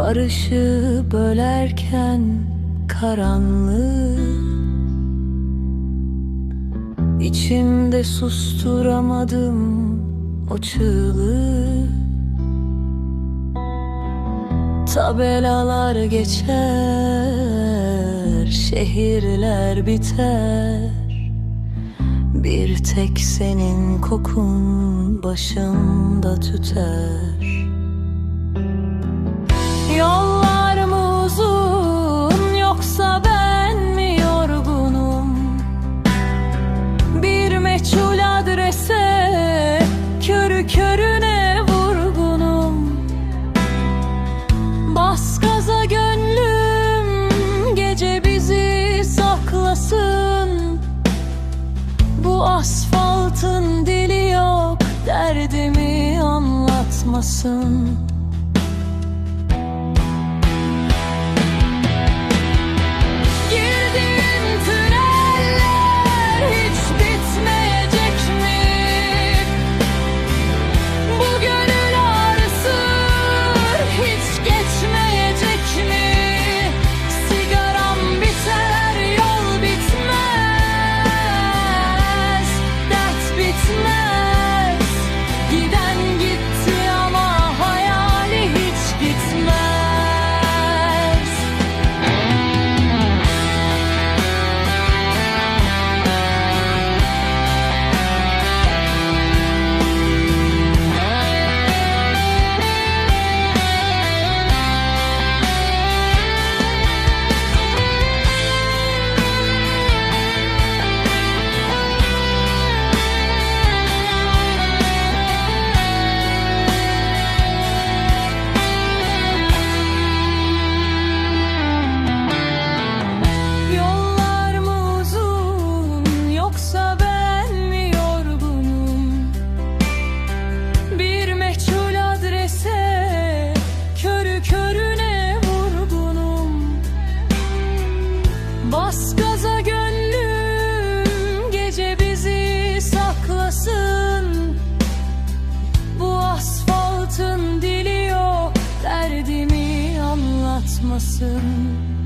Barışı bölerken karanlığı İçimde susturamadım o çığlığı Tabelalar geçer, şehirler biter. Bir tek senin kokun başımda tüter Bas gaza gönlüm gece bizi saklasın. Bu asfaltın dili yok derdimi anlatmasın yazmasın.